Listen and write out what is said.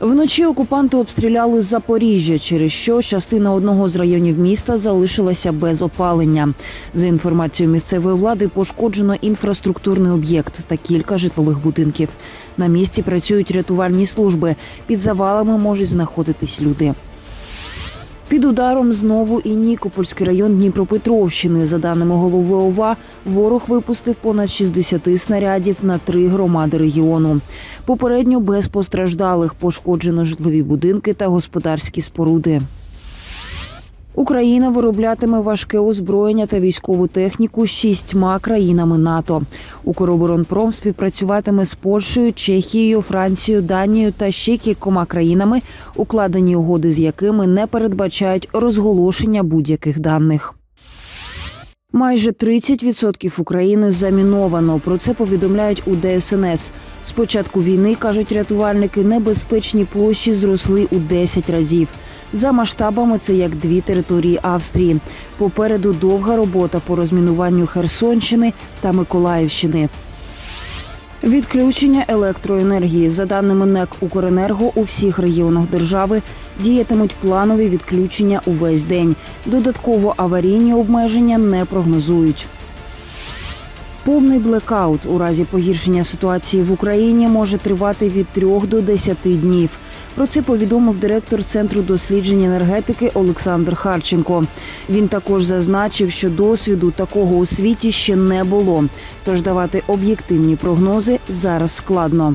Вночі окупанти обстріляли Запоріжжя, через що частина одного з районів міста залишилася без опалення. За інформацією місцевої влади, пошкоджено інфраструктурний об'єкт та кілька житлових будинків. На місці працюють рятувальні служби. Під завалами можуть знаходитись люди. Під ударом знову і Нікопольський район Дніпропетровщини. За даними голови ОВА, ворог випустив понад 60 снарядів на три громади регіону. Попередньо без постраждалих пошкоджено житлові будинки та господарські споруди. Україна вироблятиме важке озброєння та військову техніку з шістьма країнами НАТО. Укроборонпром співпрацюватиме з Польщею, Чехією, Францією, Данією та ще кількома країнами, укладені угоди з якими не передбачають розголошення будь-яких даних. Майже 30% України заміновано. Про це повідомляють у ДСНС. З початку війни кажуть рятувальники, небезпечні площі зросли у 10 разів. За масштабами це як дві території Австрії. Попереду довга робота по розмінуванню Херсонщини та Миколаївщини. Відключення електроенергії за даними НЕК Укренерго у всіх регіонах держави діятимуть планові відключення увесь день. Додатково аварійні обмеження не прогнозують. Повний блекаут у разі погіршення ситуації в Україні може тривати від 3 до 10 днів. Про це повідомив директор центру досліджень енергетики Олександр Харченко. Він також зазначив, що досвіду такого у світі ще не було. Тож давати об'єктивні прогнози зараз складно.